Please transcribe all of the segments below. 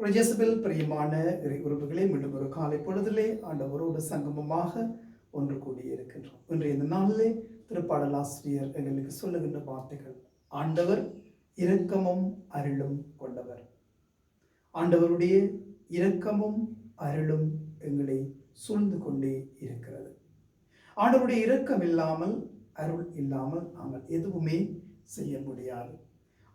ஒரு ஜெசபெல் பிரியமான இறை உறவுகளே மீண்டும் ஒரு காலை பொழுதிலே ஆண்டவரோடு சங்கமமாக ஒன்று கூடியிருக்கின்றோம். இன்றைய இந்த நாளிலே திருப்பாடல் ஆசிரியர் எங்களுக்கு சொல்லுகின்ற வார்த்தைகள் ஆண்டவர் இரக்கமும் அருளும் கொண்டவர். ஆண்டவருடைய இரக்கமும் அருளும் எங்களை சூழ்ந்து கொண்டே இருக்கிறது. ஆண்டவருடைய இரக்கம் இல்லாமல் அருள் இல்லாமல் நாங்கள் எதுவுமே செய்ய முடியாது.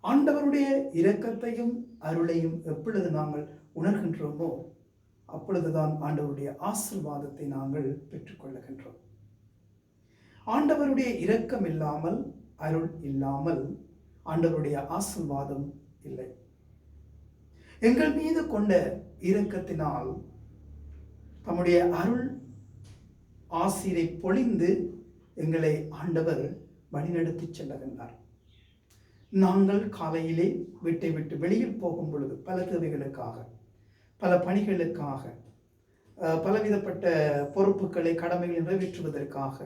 ஆண்டவருடைய இரக்கத்தையும் அருளையும் எப்பொழுது நாங்கள் உணர்கின்றோமோ அப்பொழுதுதான் ஆண்டவருடைய ஆசிர்வாதத்தை நாங்கள் பெற்றுக்கொள்ளுகின்றோம். ஆண்டவருடைய இரக்கம் இல்லாமல் அருள் இல்லாமல் ஆண்டவருடைய ஆசிர்வாதம் இல்லை. எங்கள் மீது கொண்ட இரக்கத்தினால் தம்முடைய அருள் ஆசிரை பொழிந்து எங்களை ஆண்டவர் வழிநடத்தி செல்லுகின்றார் நாங்கள் காலையிலே வீட்டை விட்டு வெளியில் போகும் பொழுது பல தேவைகளுக்காக பல பணிகளுக்காக பலவிதப்பட்ட பொறுப்புகளை கடமைகளை நிறைவேற்றுவதற்காக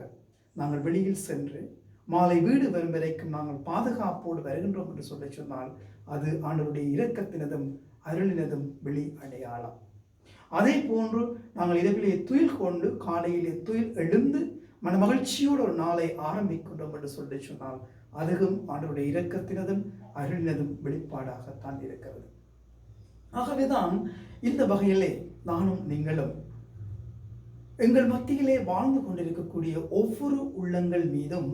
நாங்கள் வெளியில் சென்று மாலை வீடு வரும் வரைக்கும் நாங்கள் பாதுகாப்போடு வருகின்றோம் என்று சொல்லி சொன்னால் அது ஆண்டவருடைய இரக்கத்தினதும் அருளினதும் வெளி அடையாளம். அதே போன்று நாங்கள் இரவிலே துயில் கொண்டு காலையிலே துயில் எழுந்து மன மகிழ்ச்சியோடு ஒரு நாளை ஆரம்பிக்கின்றோம் என்று சொல்லி சொன்னால் அதுவும் ஆண்டவருடைய இரக்கத்தினதும் அருளினதும் வெளிப்பாடாகத்தான் இருக்கிறது. ஆகவேதான் இந்த வகையிலே நானும் நீங்களும் எங்கள் மத்தியிலே வாழ்ந்து கொண்டிருக்கக்கூடிய ஒவ்வொரு உள்ளங்கள் மீதும்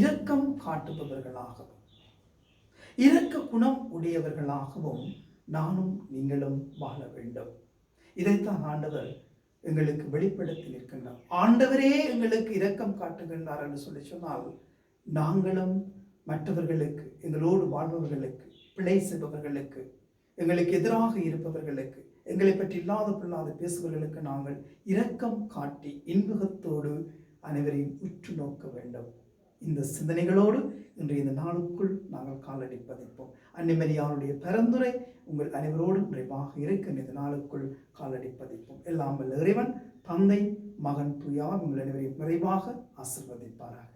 இரக்கம் காட்டுபவர்களாகவும் இரக்க குணம் உடையவர்களாகவும் நானும் நீங்களும் வாழ வேண்டும். இதைத்தான் ஆண்டவர் எங்களுக்கு வெளிப்படுத்தி நிற்கின்றார் ஆண்டவரே எங்களுக்கு இரக்கம் காட்டுகின்றார் என்று சொல்லி சொன்னால் நாங்களும் மற்றவர்களுக்கு எங்களோடு வாழ்பவர்களுக்கு பிழை செய்பவர்களுக்கு எங்களுக்கு எதிராக இருப்பவர்களுக்கு எங்களை பற்றி இல்லாத பிள்ளாத பேசுபவர்களுக்கு நாங்கள் இரக்கம் காட்டி இன்பகத்தோடு அனைவரையும் உற்று நோக்க வேண்டும். இந்த சிந்தனைகளோடு இன்றைய இந்த நாளுக்குள் நாங்கள் காலடி பதிப்போம் அன்னிமரியானுடைய பரந்துரை உங்கள் அனைவரோடும் நிறைவாக இருக்கின்ற இந்த நாளுக்குள் காலடி பதிப்போம் எல்லாம் இறைவன் தந்தை மகன் துயா உங்கள் அனைவரையும் நிறைவாக ஆசிர்வதிப்பாராக.